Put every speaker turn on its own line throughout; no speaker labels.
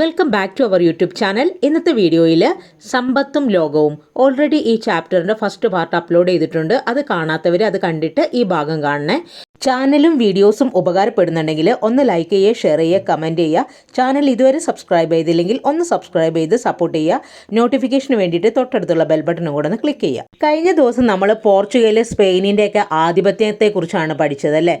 Welcome back to our YouTube channel ഇന്നത്തെ വീഡിയോയിൽ സമ്പത്തും ലോകവും ഓൾറെഡി ഈ ചാപ്റ്ററിന്റെ ഫസ്റ്റ് പാർട്ട് അപ്ലോഡ് ചെയ്തിട്ടുണ്ട്. അത് കാണാത്തവർ അത് കണ്ടിട്ട് ഈ ഭാഗം കാണണേ. ചാനലും വീഡിയോസും ഉപകാരപ്പെടുന്നുണ്ടെങ്കിൽ ഒന്ന് ലൈക്ക് ചെയ്യുക ഷെയർ ചെയ്യുക കമന്റ് ചെയ്യുക. ചാനൽ ഇതുവരെ സബ്സ്ക്രൈബ് ചെയ്തില്ലെങ്കിൽ ഒന്ന് സബ്സ്ക്രൈബ് ചെയ്ത് സപ്പോർട്ട് ചെയ്യുക. നോട്ടിഫിക്കേഷന് വേണ്ടിയിട്ട് തൊട്ടടുത്തുള്ള ബെൽ ബട്ടണും കൂടെ ഒന്ന് ക്ലിക്ക് ചെയ്യുക. കഴിഞ്ഞ ദിവസം നമ്മൾ പോർച്ചുഗൽ സ്പെയിനിന്റെയൊക്കെ ആധിപത്യത്തെക്കുറിച്ചാണ് പഠിച്ചത് അല്ലേ?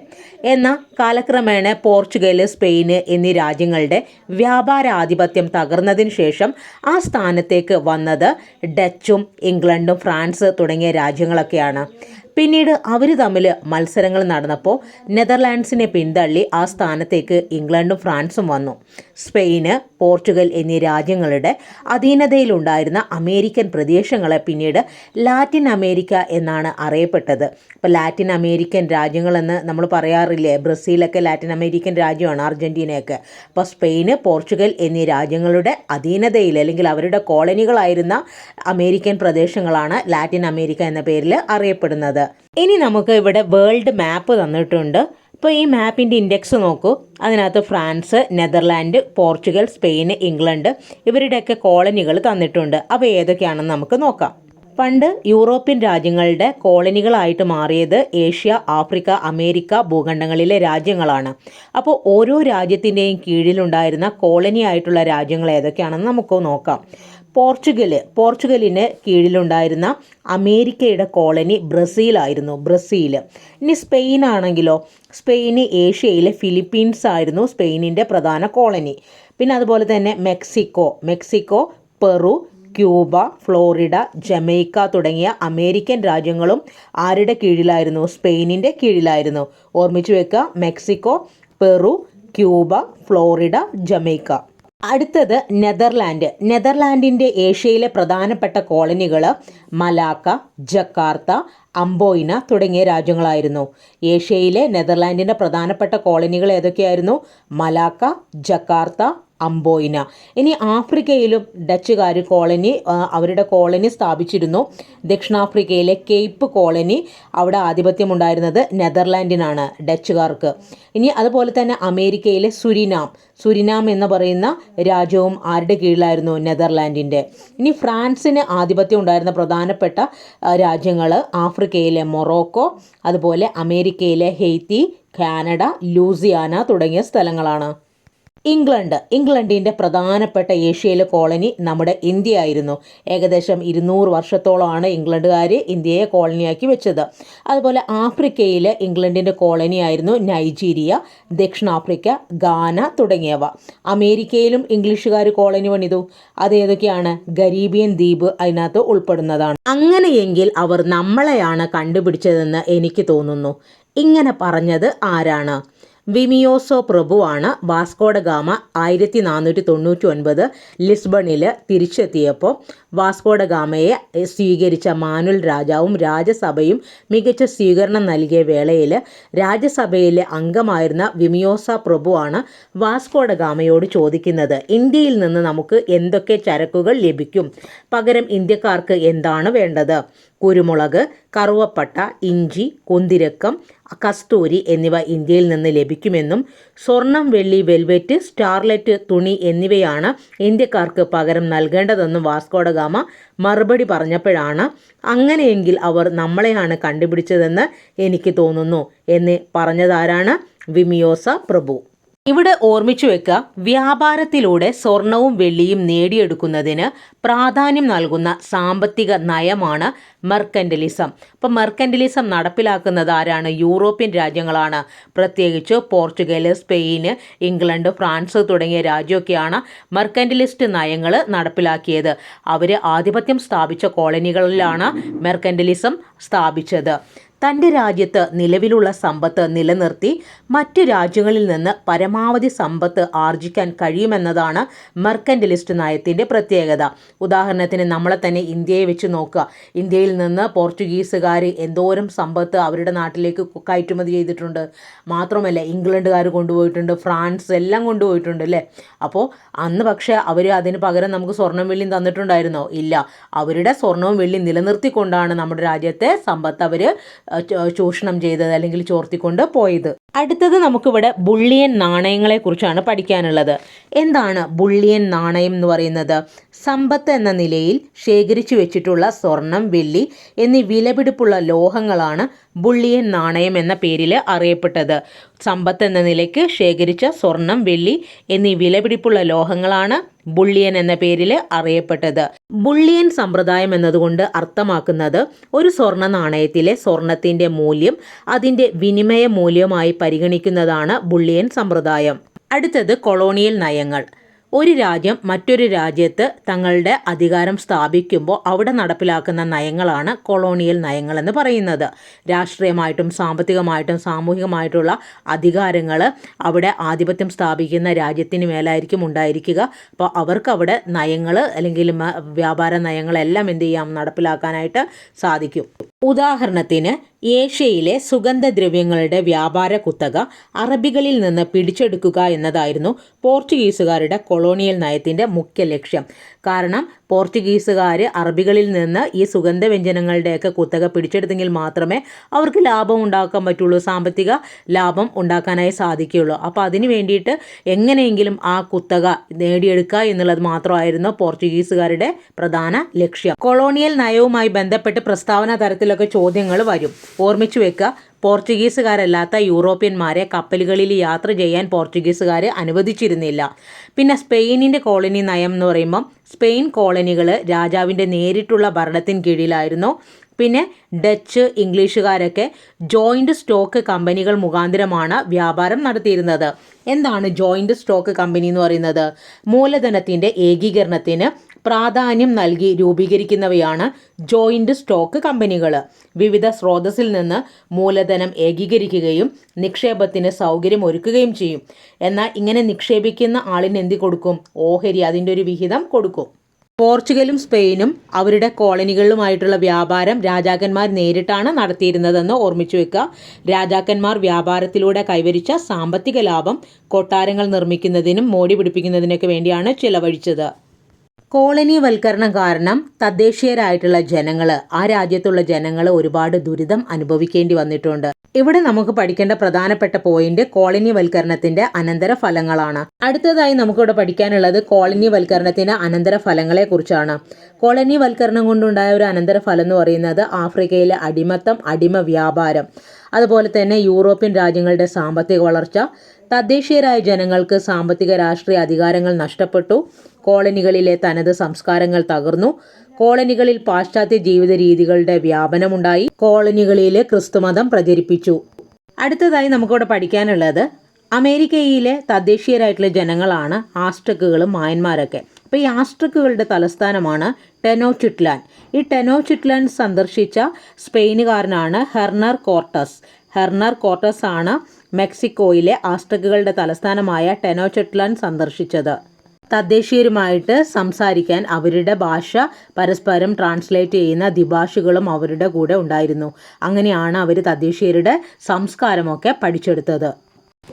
എന്നാൽ കാലക്രമേണ പോർച്ചുഗൽ സ്പെയിന് എന്നീ രാജ്യങ്ങളുടെ വ്യാപാര ആധിപത്യം തകർന്നതിന് ശേഷം ആ സ്ഥാനത്തേക്ക് വന്നത് ഡച്ചും ഇംഗ്ലണ്ടും ഫ്രാൻസ് തുടങ്ങിയ രാജ്യങ്ങളൊക്കെയാണ്. പിന്നീട് അവർ തമ്മിൽ മത്സരങ്ങൾ നടന്നപ്പോൾ നെതർലാൻഡ്സിനെ പിന്തള്ളി ആ സ്ഥാനത്തേക്ക് ഇംഗ്ലണ്ടും ഫ്രാൻസും വന്നു. സ്പെയിന് പോർച്ചുഗൽ എന്നീ രാജ്യങ്ങളുടെ അധീനതയിലുണ്ടായിരുന്ന അമേരിക്കൻ പ്രദേശങ്ങളെ പിന്നീട് ലാറ്റിൻ അമേരിക്ക എന്നാണ് അറിയപ്പെട്ടത്. ഇപ്പോൾ ലാറ്റിൻ അമേരിക്കൻ രാജ്യങ്ങളെന്ന് നമ്മൾ പറയാറില്ലേ? ബ്രസീലൊക്കെ ലാറ്റിൻ അമേരിക്കൻ രാജ്യമാണ് അർജന്റീനയൊക്കെ അപ്പോൾ സ്പെയിന് പോർച്ചുഗൽ എന്നീ രാജ്യങ്ങളുടെ അധീനതയിൽ അല്ലെങ്കിൽ അവരുടെ കോളനികളായിരുന്ന അമേരിക്കൻ പ്രദേശങ്ങളാണ് ലാറ്റിൻ അമേരിക്ക എന്ന പേരിൽ അറിയപ്പെടുന്നത്. ഇനി നമുക്ക് ഇവിടെ വേൾഡ് മാപ്പ് തന്നിട്ടുണ്ട്. ഇപ്പോൾ ഈ മാപ്പിന്റെ ഇൻഡെക്സ് നോക്കൂ. അതിനകത്ത് France Netherland Portugal Spain England ഇവരുടെയൊക്കെ കോളനികൾ തന്നിട്ടുണ്ട്. അപ്പോൾ ഏതൊക്കെയാണെന്ന് നമുക്ക് നോക്കാം. പണ്ട് യൂറോപ്യൻ രാജ്യങ്ങളുടെ കോളനികളായിട്ട് മാറിയത് ഏഷ്യ ആഫ്രിക്ക അമേരിക്ക ഭൂഖണ്ഡങ്ങളിലെ രാജ്യങ്ങളാണ്. അപ്പോൾ ഓരോ രാജ്യത്തിന്റെയും കീഴിലുണ്ടായിരുന്ന കോളനി ആയിട്ടുള്ള രാജ്യങ്ങൾ ഏതൊക്കെയാണെന്ന് നമുക്ക് നോക്കാം. പോർച്ചുഗൽ പോർച്ചുഗലിന് കീഴിലുണ്ടായിരുന്ന അമേരിക്കയുടെ കോളനി ബ്രസീലായിരുന്നു ബ്രസീൽ ഇനി സ്പെയിൻ ആണെങ്കിലോ? സ്പെയിന് ഏഷ്യയിലെ ഫിലിപ്പീൻസ് ആയിരുന്നു സ്പെയിനിന്റെ പ്രധാന കോളനി. പിന്നെ അതുപോലെ തന്നെ Mexico Mexico Peru Cuba Florida Jamaica തുടങ്ങിയ അമേരിക്കൻ രാജ്യങ്ങളും ആരുടെ കീഴിലായിരുന്നു? സ്പെയിനിന്റെ കീഴിലായിരുന്നു. ഓർമ്മിച്ചു വെക്കുക Mexico Peru Cuba Florida Jamaica. അടുത്തത് നെതർലാൻഡ്. നെതർലാൻഡിന്റെ ഏഷ്യയിലെ പ്രധാനപ്പെട്ട കോളനികൾ മലാക്ക ജക്കാർത്ത അംബോയിന തുടങ്ങിയ രാജ്യങ്ങളായിരുന്നു. ഏഷ്യയിലെ നെതർലാൻഡിന്റെ പ്രധാനപ്പെട്ട കോളനികൾ ഏതൊക്കെയായിരുന്നു? Malacca Jakarta Amboina. ഇനി ആഫ്രിക്കയിലും ഡച്ചുകാർ കോളനി അവരുടെ കോളനി സ്ഥാപിച്ചിരുന്നു. ദക്ഷിണാഫ്രിക്കയിലെ കേപ്പ് കോളനി അവിടെ ആധിപത്യമുണ്ടായിരുന്നത് നെതർലാൻഡിനാണ് ഡച്ചുകാർക്ക്. ഇനി അതുപോലെ തന്നെ അമേരിക്കയിലെ സുരിനാം. സുരിനാം എന്ന് പറയുന്ന രാജ്യവും ആരുടെ കീഴിലായിരുന്നു നെതർലാൻഡിന്റെ. ഇനി ഫ്രാൻസിന് ആധിപത്യം ഉണ്ടായിരുന്ന പ്രധാനപ്പെട്ട രാജ്യങ്ങൾ ആഫ്രിക്കയിലെ മൊറോക്കോ അതുപോലെ അമേരിക്കയിലെ ഹെയ്ത്തി കാനഡ ലൂസിയാന തുടങ്ങിയ സ്ഥലങ്ങളാണ്. ഇംഗ്ലണ്ട് ഇംഗ്ലണ്ടിന്റെ പ്രധാനപ്പെട്ട ഏഷ്യയിലെ കോളനി നമ്മുടെ ഇന്ത്യ ആയിരുന്നു ഏകദേശം ഇരുന്നൂറ് വർഷത്തോളമാണ് ഇംഗ്ലണ്ടുകാർ ഇന്ത്യയെ കോളനിയാക്കി വെച്ചത്. അതുപോലെ ആഫ്രിക്കയിൽ ഇംഗ്ലണ്ടിന്റെ കോളനി ആയിരുന്നു നൈജീരിയ ദക്ഷിണാഫ്രിക്ക ഗാന തുടങ്ങിയവ. അമേരിക്കയിലും ഇംഗ്ലീഷുകാർ കോളനി പണിതു. അതേതൊക്കെയാണ് ഗരീബിയൻ ദ്വീപ് അതിനകത്ത് ഉൾപ്പെടുന്നതാണ്. അങ്ങനെയെങ്കിൽ അവർ നമ്മളെയാണ് കണ്ടുപിടിച്ചതെന്ന് എനിക്ക് തോന്നുന്നു. ഇങ്ങനെ പറഞ്ഞത് ആരാണ്? വിമിയോസോ പ്രഭുവാണ് വാസ്കോഡ ഗാമ ആയിരത്തി നാനൂറ്റി തൊണ്ണൂറ്റി ഒൻപത് ലിസ്ബണിൽ തിരിച്ചെത്തിയപ്പോൾ വാസ്കോഡ ഗാമയെ സ്വീകരിച്ച മാനുൽ രാജാവും രാജസഭയും മികച്ച സ്വീകരണം നൽകിയ വേളയിൽ രാജ്യസഭയിലെ അംഗമായിരുന്ന വിമിയോസ പ്രഭുവാണ് വാസ്കോഡ ഗാമയോട് ചോദിക്കുന്നത് ഇന്ത്യയിൽ നിന്ന് നമുക്ക് എന്തൊക്കെ ചരക്കുകൾ ലഭിക്കും? പകരം ഇന്ത്യക്കാർക്ക് എന്താണ് വേണ്ടത്? കുരുമുളക് കറുവപ്പട്ട ഇഞ്ചി കുന്തിരക്കം കസ്തൂരി എന്നിവ ഇന്ത്യയിൽ നിന്ന് ലഭിക്കുമെന്നും സ്വർണം വെള്ളി വെൽവെറ്റ് സ്റ്റാർലെറ്റ് തുണി എന്നിവയാണ് ഇന്ത്യക്കാർക്ക് പകരം നൽകേണ്ടതെന്നും വാസ്കോഡഗാമ മറുപടി പറഞ്ഞപ്പോഴാണ്. അങ്ങനെയെങ്കിൽ അവർ നമ്മളെയാണ് കണ്ടുപിടിച്ചതെന്ന് എനിക്ക് തോന്നുന്നു എന്ന് പറഞ്ഞതാരാണ് വിമിയോസ പ്രഭു. ഇവിടെ ഓർമ്മിച്ചു വെക്കുക വ്യാപാരത്തിലൂടെ സ്വർണവും വെള്ളിയും നേടിയെടുക്കുന്നതിന് പ്രാധാന്യം നൽകുന്ന സാമ്പത്തിക നയമാണ് മെർക്കൻഡലിസം അപ്പം മെർക്കൻഡലിസം നടപ്പിലാക്കുന്നത് ആരാണ്? യൂറോപ്യൻ രാജ്യങ്ങളാണ്. പ്രത്യേകിച്ച് പോർച്ചുഗൽ സ്പെയിന് ഇംഗ്ലണ്ട് ഫ്രാൻസ് തുടങ്ങിയ രാജ്യമൊക്കെയാണ് മെർക്കൻഡലിസ്റ്റ് നയങ്ങൾ നടപ്പിലാക്കിയത്. അവർ ആധിപത്യം സ്ഥാപിച്ച കോളനികളിലാണ് മെർക്കൻഡലിസം സ്ഥാപിച്ചത്. തന്റെ രാജ്യത്ത് നിലവിലുള്ള സമ്പത്ത് നിലനിർത്തി മറ്റു രാജ്യങ്ങളിൽ നിന്ന് പരമാവധി സമ്പത്ത് ആർജിക്കാൻ കഴിയുമെന്നതാണ് മെർക്കൻഡലിസ്റ്റ് നയത്തിന്റെ പ്രത്യേകത. ഉദാഹരണത്തിന് നമ്മളെ തന്നെ ഇന്ത്യയെ വെച്ച് നോക്കുക. ഇന്ത്യയിൽ നിന്ന് പോർച്ചുഗീസുകാർ എന്തോരം സമ്പത്ത് അവരുടെ നാട്ടിലേക്ക് കയറ്റുമതി ചെയ്തിട്ടുണ്ട്. മാത്രമല്ല ഇംഗ്ലണ്ടുകാർ കൊണ്ടുപോയിട്ടുണ്ട് ഫ്രാൻസ് എല്ലാം കൊണ്ടുപോയിട്ടുണ്ട് അല്ലേ? അപ്പോൾ അന്ന് പക്ഷേ അവർ അതിന് പകരം നമുക്ക് സ്വർണം വെള്ളിയും തന്നിട്ടുണ്ടായിരുന്നോ? ഇല്ല. അവരുടെ സ്വർണവും വെള്ളിയും നിലനിർത്തിക്കൊണ്ടാണ് നമ്മുടെ രാജ്യത്തെ സമ്പത്ത് അവർ ചൂഷണം ചെയ്തത് അല്ലെങ്കിൽ ചോർത്തിക്കൊണ്ട് പോയത്. അടുത്തത് നമുക്കിവിടെ ബുള്ളിയൻ നാണയങ്ങളെ കുറിച്ചാണ് പഠിക്കാനുള്ളത്. എന്താണ് ബുള്ളിയൻ നാണയം എന്ന് പറയുന്നത്? സമ്പത്ത് എന്ന നിലയിൽ ശേഖരിച്ചു വെച്ചിട്ടുള്ള സ്വർണം വെള്ളി എന്നീ വിലപിടിപ്പുള്ള ലോഹങ്ങളാണ് ബുള്ളിയൻ നാണയം എന്ന പേരിൽ അറിയപ്പെട്ടത്. സമ്പത്ത് എന്ന നിലയ്ക്ക് ശേഖരിച്ച സ്വർണം വെള്ളി എന്നീ വിലപിടിപ്പുള്ള ലോഹങ്ങളാണ് ബുള്ളിയൻ എന്ന പേരിൽ അറിയപ്പെട്ടത്. ബുള്ളിയൻ സമ്പ്രദായം എന്നതുകൊണ്ട് അർത്ഥമാക്കുന്നത് ഒരു സ്വർണ നാണയത്തിലെ സ്വർണത്തിന്റെ മൂല്യം അതിന്റെ വിനിമയ മൂല്യമായി പരിഗണിക്കുന്നതാണ് ബുള്ളിയൻ സമ്പ്രദായം. അടുത്തത് കൊളോണിയൽ നയങ്ങൾ. ഒരു രാജ്യം മറ്റൊരു രാജ്യത്ത് തങ്ങളുടെ അധികാരം സ്ഥാപിക്കുമ്പോൾ അവിടെ നടപ്പിലാക്കുന്ന നയങ്ങളാണ് കൊളോണിയൽ നയങ്ങളെന്ന് പറയുന്നത്. രാഷ്ട്രീയമായിട്ടും സാമ്പത്തികമായിട്ടും സാമൂഹികമായിട്ടുള്ള അധികാരങ്ങൾ അവിടെ ആധിപത്യം സ്ഥാപിക്കുന്ന രാജ്യത്തിന് മേലായിരിക്കും ഉണ്ടായിരിക്കുക. അപ്പോൾ അവർക്ക് അവിടെ നയങ്ങൾ അല്ലെങ്കിൽ വ്യാപാര നയങ്ങളെല്ലാം എന്ത് ചെയ്യാം? നടപ്പിലാക്കാനായിട്ട് സാധിക്കും. ഉദാഹരണത്തിന് ഏഷ്യയിലെ സുഗന്ധദ്രവ്യങ്ങളുടെ വ്യാപാര കുത്തക അറബികളിൽ നിന്ന് പിടിച്ചെടുക്കുക എന്നതായിരുന്നു പോർച്ചുഗീസുകാരുടെ കൊളോണിയൽ നയത്തിന്റെ മുഖ്യ ലക്ഷ്യം. കാരണം പോർച്ചുഗീസുകാർ അറബികളിൽ നിന്ന് ഈ സുഗന്ധ വ്യഞ്ജനങ്ങളുടെയൊക്കെ കുത്തക പിടിച്ചെടുത്തെങ്കിൽ മാത്രമേ അവർക്ക് ലാഭം ഉണ്ടാക്കാൻ പറ്റുള്ളൂ സാമ്പത്തിക ലാഭം ഉണ്ടാക്കാനായി സാധിക്കുകയുള്ളൂ. അപ്പോൾ അതിന് വേണ്ടിയിട്ട് എങ്ങനെയെങ്കിലും ആ കുത്തക നേടിയെടുക്കുക എന്നുള്ളത് മാത്രമായിരുന്നു പോർച്ചുഗീസുകാരുടെ പ്രധാന ലക്ഷ്യം. കൊളോണിയൽ നയവുമായി ബന്ധപ്പെട്ട് പ്രസ്താവന തരത്തിലൊക്കെ ചോദ്യങ്ങൾ വരും. ഓർമ്മിച്ചു വെക്കുക. പോർച്ചുഗീസുകാരല്ലാത്ത യൂറോപ്യന്മാരെ കപ്പലുകളിൽ യാത്ര ചെയ്യാൻ പോർച്ചുഗീസുകാർ അനുവദിച്ചിരുന്നില്ല. പിന്നെ സ്പെയിനിന്റെ കോളനി നയം എന്ന് പറയുമ്പം സ്പെയിൻ കോളനികൾ രാജാവിന്റെ നേരിട്ടുള്ള ഭരണത്തിന് കീഴിലായിരുന്നു. പിന്നെ ഡച്ച് ഇംഗ്ലീഷുകാരൊക്കെ ജോയിന്റ് സ്റ്റോക്ക് കമ്പനികൾ മുഖാന്തരമാണ് വ്യാപാരം നടത്തിയിരുന്നത്. എന്താണ് ജോയിന്റ് സ്റ്റോക്ക് കമ്പനി എന്ന് പറയുന്നത്? മൂലധനത്തിന്റെ ഏകീകരണത്തിന് പ്രാധാന്യം നൽകി രൂപീകരിക്കുന്നവയാണ് ജോയിന്റ് സ്റ്റോക്ക് കമ്പനികൾ വിവിധ സ്രോതസ്സിൽ നിന്ന് മൂലധനം ഏകീകരിക്കുകയും നിക്ഷേപത്തിന് സൗകര്യം ഒരുക്കുകയും ചെയ്യും. എന്നാൽ ഇങ്ങനെ നിക്ഷേപിക്കുന്ന ആളിന് എന്ത് കൊടുക്കും ഓഹരി അതിന്റെ ഒരു വിഹിതം കൊടുക്കും. പോർച്ചുഗലും സ്പെയിനും അവരുടെ കോളനികളിലുമായിട്ടുള്ള വ്യാപാരം രാജാക്കന്മാർ നേരിട്ടാണ് നടത്തിയിരുന്നതെന്ന് ഓർമ്മിച്ചു വെക്കുക രാജാക്കന്മാർ വ്യാപാരത്തിലൂടെ കൈവരിച്ച സാമ്പത്തിക ലാഭം കൊട്ടാരങ്ങൾ നിർമ്മിക്കുന്നതിനും മോടി പിടിപ്പിക്കുന്നതിനൊക്കെ വേണ്ടിയാണ് ചിലവഴിച്ചത്. കോളനിവൽക്കരണം കാരണം തദ്ദേശീയരായിട്ടുള്ള ജനങ്ങൾ ആ രാജ്യത്തുള്ള ജനങ്ങൾ ഒരുപാട് ദുരിതം അനുഭവിക്കേണ്ടി വന്നിട്ടുണ്ട്. ഇവിടെ നമുക്ക് പഠിക്കേണ്ട പ്രധാനപ്പെട്ട പോയിന്റ് കോളനിവൽക്കരണത്തിന്റെ അനന്തരഫലങ്ങളാണ്. അടുത്തതായി നമുക്കിവിടെ പഠിക്കാനുള്ളത് കോളനിവൽക്കരണത്തിന്റെ അനന്തരഫലങ്ങളെ കുറിച്ചാണ് കോളനിവൽക്കരണം കൊണ്ടുണ്ടായ ഒരു അനന്തര ഫലം എന്ന് പറയുന്നത് ആഫ്രിക്കയിലെ അടിമത്തം അടിമ വ്യാപാരം അതുപോലെ തന്നെ യൂറോപ്യൻ രാജ്യങ്ങളുടെ സാമ്പത്തിക വളർച്ച തദ്ദേശീയരായ ജനങ്ങൾക്ക് സാമ്പത്തിക രാഷ്ട്രീയ അധികാരങ്ങൾ നഷ്ടപ്പെട്ടു കോളനികളിലെ തനത് സംസ്കാരങ്ങൾ തകർന്നു. കോളനികളിൽ പാശ്ചാത്യ ജീവിത രീതികളുടെ വ്യാപനമുണ്ടായി. കോളനികളിൽ ക്രിസ്തുമതം പ്രചരിപ്പിച്ചു. അടുത്തതായി നമുക്കിവിടെ പഠിക്കാനുള്ളത് അമേരിക്കയിലെ തദ്ദേശീയരായിട്ടുള്ള ജനങ്ങളാണ് ആസ്ട്രക്കുകളും മായന്മാരൊക്കെ. അപ്പോൾ ഈ ആസ്ട്രക്കുകളുടെ തലസ്ഥാനമാണ് ടെനോചുറ്റ്ലാൻ ഈ ടെനോചുറ്റ്ലാൻ സന്ദർശിച്ച സ്പെയിനുകാരനാണ് ഹെർണർ കോർട്ടസ്. ഹെർണർ കോർട്ടസ് ആണ് മെക്സിക്കോയിലെ ആസ്ട്രക്കുകളുടെ തലസ്ഥാനമായ ടെനോചുറ്റ്ലാൻ സന്ദർശിച്ചത്. തദ്ദേശീയരുമായിട്ട് സംസാരിക്കാൻ അവരുടെ ഭാഷ പരസ്പരം ട്രാൻസ്ലേറ്റ് ചെയ്യുന്ന ദ്വിഭാഷികളും അവരുടെ കൂടെ ഉണ്ടായിരുന്നു. അങ്ങനെയാണ് അവർ തദ്ദേശീയരുടെ സംസ്കാരമൊക്കെ പഠിച്ചെടുത്തത്.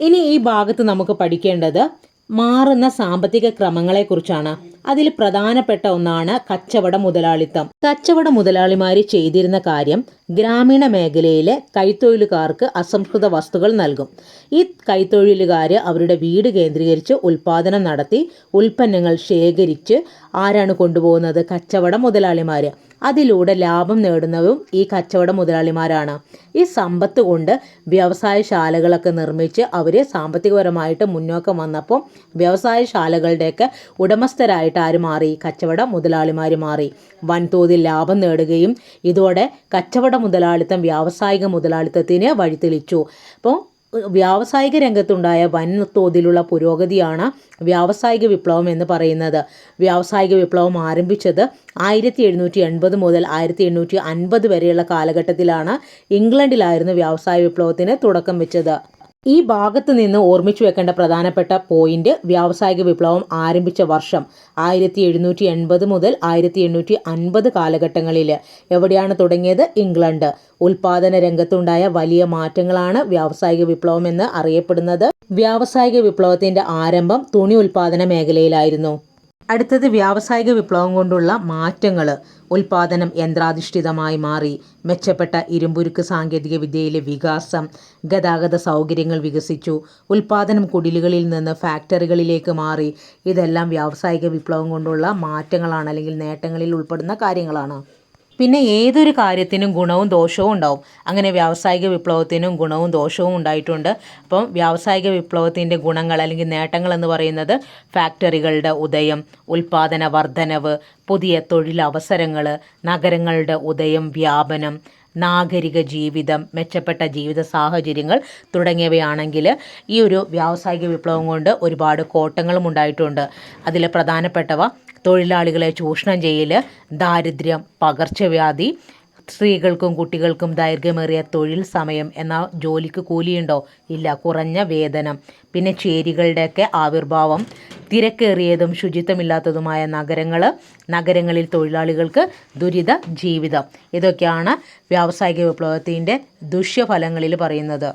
ഇനി ഈ ഭാഗത്ത് നമുക്ക് പഠിക്കേണ്ടത് മാറുന്ന സാമ്പത്തിക ക്രമങ്ങളെക്കുറിച്ചാണ്. അതിൽ പ്രധാനപ്പെട്ട ഒന്നാണ് കച്ചവട മുതലാളിത്തം. കച്ചവട മുതലാളിമാർ ചെയ്തിരുന്ന കാര്യം ഗ്രാമീണ മേഖലയിലെ കൈത്തൊഴിലുകാർക്ക് അസംസ്കൃത വസ്തുക്കൾ നൽകും. ഈ കൈത്തൊഴിലുകാർ അവരുടെ വീട് കേന്ദ്രീകരിച്ച് ഉൽപ്പാദനം നടത്തി ഉൽപ്പന്നങ്ങൾ ശേഖരിച്ച് ആരാണ് കൊണ്ടുപോകുന്നത്? കച്ചവട മുതലാളിമാർ അതിലൂടെ ലാഭം നേടുന്നതും ഈ കച്ചവട മുതലാളിമാരാണ്. ഈ സമ്പത്ത് കൊണ്ട് വ്യവസായശാലകളൊക്കെ നിർമ്മിച്ച് അവർ സാമ്പത്തികപരമായിട്ട് മുന്നോക്കം വന്നപ്പോൾ വ്യവസായശാലകളുടെയൊക്കെ ഉടമസ്ഥരായിട്ട് ആര് മാറി? കച്ചവട മുതലാളിമാർ മാറി. വൻതോതിൽ ലാഭം നേടുകയും ഇതോടെ കച്ചവട മുതലാളിത്തം വ്യാവസായിക മുതലാളിത്തത്തിന് വഴിതെളിച്ചു. അപ്പോൾ വ്യാവസായിക രംഗത്തുണ്ടായ വൻ തോതിലുള്ള പുരോഗതിയാണ് വ്യാവസായിക വിപ്ലവം എന്ന് പറയുന്നത്. വ്യാവസായിക വിപ്ലവം ആരംഭിച്ചത് ആയിരത്തി എഴുന്നൂറ്റി എൺപത് മുതൽ ആയിരത്തി എണ്ണൂറ്റി അൻപത് വരെയുള്ള കാലഘട്ടത്തിലാണ് ഇംഗ്ലണ്ടിലായിരുന്നു വ്യാവസായിക വിപ്ലവത്തിന് തുടക്കം വെച്ചത്. ഈ ഭാഗത്ത് നിന്ന് ഓർമ്മിച്ചു വെക്കേണ്ട പ്രധാനപ്പെട്ട പോയിന്റ് വ്യാവസായിക വിപ്ലവം ആരംഭിച്ച വർഷം ആയിരത്തി എഴുന്നൂറ്റി എൺപത് മുതൽ ആയിരത്തി എണ്ണൂറ്റി അൻപത് കാലഘട്ടങ്ങളിൽ. എവിടെയാണ് തുടങ്ങിയത്? ഇംഗ്ലണ്ട്. ഉൽപാദന രംഗത്തുണ്ടായ വലിയ മാറ്റങ്ങളാണ് വ്യാവസായിക വിപ്ലവം എന്ന് അറിയപ്പെടുന്നത്. വ്യാവസായിക വിപ്ലവത്തിന്റെ ആരംഭം തുണി ഉൽപാദന മേഖലയിലായിരുന്നു. അടുത്തത് വ്യാവസായിക വിപ്ലവം കൊണ്ടുള്ള മാറ്റങ്ങൾ ഉൽപാദനം യന്ത്രാധിഷ്ഠിതമായി മാറി. മെച്ചപ്പെട്ട ഇരുമ്പുരുക്ക് സാങ്കേതിക വിദ്യയിലെ വികാസം ഗതാഗത സൗകര്യങ്ങൾ വികസിച്ചു. ഉൽപാദനം കുടിലുകളിൽ നിന്ന് ഫാക്ടറികളിലേക്ക് മാറി. ഇതെല്ലാം വ്യാവസായിക വിപ്ലവം കൊണ്ടുള്ള മാറ്റങ്ങളാണ് അല്ലെങ്കിൽ നേട്ടങ്ങളിൽ ഉൾപ്പെടുന്ന കാര്യങ്ങളാണ്. പിന്നെ ഏതൊരു കാര്യത്തിനും ഗുണവും ദോഷവും ഉണ്ടാവും. അങ്ങനെ വ്യാവസായിക വിപ്ലവത്തിനും ഗുണവും ദോഷവും ഉണ്ടായിട്ടുണ്ട്. അപ്പം വ്യാവസായിക വിപ്ലവത്തിന്റെ ഗുണങ്ങൾ അല്ലെങ്കിൽ നേട്ടങ്ങൾ എന്ന് പറയുന്നത് ഫാക്ടറികളുടെ ഉദയം ഉൽപാദന വർധനവ് പുതിയ തൊഴിലവസരങ്ങൾ നഗരങ്ങളുടെ ഉദയം വ്യാപനം നാഗരിക ജീവിതം മെച്ചപ്പെട്ട ജീവിത സാഹചര്യങ്ങൾ തുടങ്ങിയവയാണെങ്കിൽ ഈ ഒരു വ്യാവസായിക വിപ്ലവം കൊണ്ട് ഒരുപാട് കോട്ടങ്ങളും ഉണ്ടായിട്ടുണ്ട്. അതിൽ പ്രധാനപ്പെട്ടവ തൊഴിലാളികളെ ചൂഷണം ചെയ്യൽ ദാരിദ്ര്യം പകർച്ചവ്യാധി സ്ത്രീകൾക്കും കുട്ടികൾക്കും ദൈർഘ്യമേറിയ തൊഴിൽ സമയം എന്നാൽ ജോലിക്ക് കൂലിയുണ്ടോ? ഇല്ല കുറഞ്ഞ വേതനം. പിന്നെ ചേരികളുടെയൊക്കെ ആവിർഭാവം. തിരക്കേറിയതും ശുചിത്വമില്ലാത്തതുമായ നഗരങ്ങൾ നഗരങ്ങളിൽ തൊഴിലാളികൾക്ക് ദുരിത ജീവിതം. ഇതൊക്കെയാണ് വ്യാവസായിക വിപ്ലവത്തിന്റെ ദുഷ്യഫലങ്ങളിൽ പറയുന്നത്.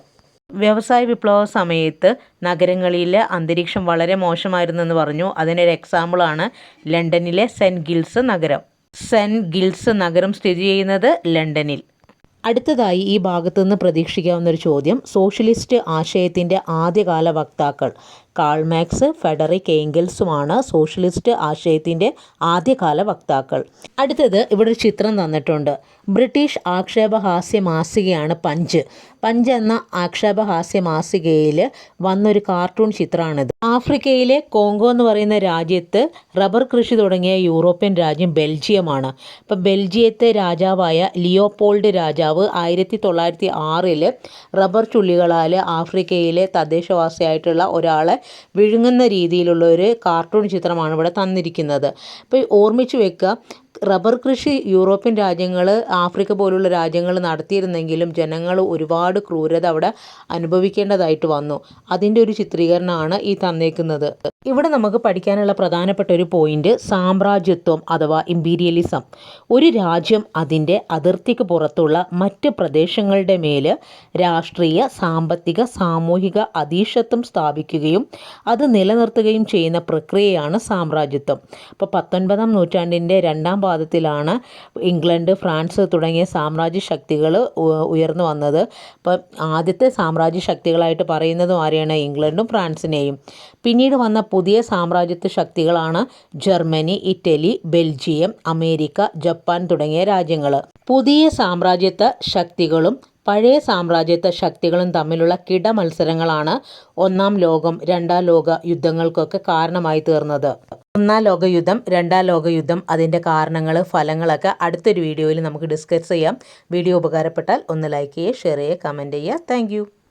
വ്യവസായ വിപ്ലവ സമയത്ത് നഗരങ്ങളിലെ അന്തരീക്ഷം വളരെ മോശമായിരുന്നെന്ന് പറഞ്ഞു. അതിനൊരു എക്സാമ്പിളാണ് ലണ്ടനിലെ സെന്റ് ഗിൽസ് നഗരം. സെന്റ് ഗിൽസ് നഗരം സ്ഥിതി ചെയ്യുന്നത് ലണ്ടനിൽ. അടുത്തതായി ഈ ഭാഗത്തു നിന്ന് പ്രതീക്ഷിക്കാവുന്ന ഒരു ചോദ്യം സോഷ്യലിസ്റ്റ് ആശയത്തിന്റെ ആദ്യകാല വക്താക്കൾ കാൾമാക്സ് ഫെഡറിക് ഏംഗൽസുമാണ് സോഷ്യലിസ്റ്റ് ആശയത്തിന്റെ ആദ്യകാല വക്താക്കൾ. അടുത്തത് ഇവിടെ ഒരു ചിത്രം തന്നിട്ടുണ്ട്. ബ്രിട്ടീഷ് ആക്ഷേപഹാസ്യ മാസികയാണ് പഞ്ച്. പഞ്ച് എന്ന ആക്ഷേപഹാസ്യ മാസികയിൽ വന്നൊരു കാർട്ടൂൺ ചിത്രമാണിത്. ആഫ്രിക്കയിലെ കോങ്കോ എന്ന് പറയുന്ന രാജ്യത്ത് റബ്ബർ കൃഷി തുടങ്ങിയ യൂറോപ്യൻ രാജ്യം ബെൽജിയമാണ്. അപ്പം ബെൽജിയത്തെ രാജാവായ ലിയോപോൾഡ് രാജാവ് ആയിരത്തി തൊള്ളായിരത്തി ആറിൽ റബ്ബർ ചുള്ളികളാൽ ആഫ്രിക്കയിലെ തദ്ദേശവാസിയായിട്ടുള്ള ഒരാളെ വിഴുങ്ങുന്ന രീതിയിലുള്ള ഒരു കാർട്ടൂൺ ചിത്രമാണ് ഇവിടെ തന്നിരിക്കുന്നത്. അപ്പോൾ ഓർമ്മിച്ച് വെക്കുക റബ്ബർ കൃഷി യൂറോപ്യൻ രാജ്യങ്ങൾ ആഫ്രിക്ക പോലുള്ള രാജ്യങ്ങൾ നടത്തിയിരുന്നെങ്കിലും ജനങ്ങൾ ഒരുപാട് ക്രൂരത അവിടെ അനുഭവിക്കേണ്ടതായിട്ട് വന്നു. അതിന്റെ ഒരു ചിത്രീകരണമാണ് ഈ തന്നേക്കുന്നത്. ഇവിടെ നമുക്ക് പഠിക്കാനുള്ള പ്രധാനപ്പെട്ട ഒരു പോയിന്റ് സാമ്രാജ്യത്വം അഥവാ ഇമ്പീരിയലിസം. ഒരു രാജ്യം അതിന്റെ അതിർത്തിക്ക് പുറത്തുള്ള മറ്റ് പ്രദേശങ്ങളുടെ മേൽ രാഷ്ട്രീയ സാമ്പത്തിക സാമൂഹിക അധീശത്വം സ്ഥാപിക്കുകയും അത് നിലനിർത്തുകയും ചെയ്യുന്ന പ്രക്രിയയാണ് സാമ്രാജ്യത്വം. അപ്പോൾ പത്തൊൻപതാം നൂറ്റാണ്ടിന്റെ രണ്ടാം പാദത്തിലാണ് ഇംഗ്ലണ്ട് ഫ്രാൻസ് തുടങ്ങിയ സാമ്രാജ്യ ശക്തികൾ ഉയർന്നു വന്നത്. അപ്പം ആദ്യത്തെ സാമ്രാജ്യ ശക്തികളായിട്ട് പറയുന്നതും ആരെയാണ്? ഇംഗ്ലണ്ടും ഫ്രാൻസിനെയും. പിന്നീട് വന്ന പുതിയ സാമ്രാജ്യത്വ ശക്തികളാണ് Germany Italy Belgium America Japan തുടങ്ങിയ രാജ്യങ്ങൾ പുതിയ സാമ്രാജ്യത്വ ശക്തികളും പഴയ സാമ്രാജ്യത്വ ശക്തികളും തമ്മിലുള്ള കിട മത്സരങ്ങളാണ് ഒന്നാം ലോകം രണ്ടാം ലോക യുദ്ധങ്ങൾക്കൊക്കെ കാരണമായി തീർന്നത്. ഒന്നാം ലോകയുദ്ധം രണ്ടാം ലോകയുദ്ധം അതിന്റെ കാരണങ്ങൾ ഫലങ്ങളൊക്കെ അടുത്തൊരു വീഡിയോയിൽ നമുക്ക് ഡിസ്കസ് ചെയ്യാം. വീഡിയോ ഉപകാരപ്പെട്ടാൽ ഒന്ന് ലൈക്ക് ചെയ്യുക ഷെയർ ചെയ്യുക കമന്റ് ചെയ്യുക. താങ്ക്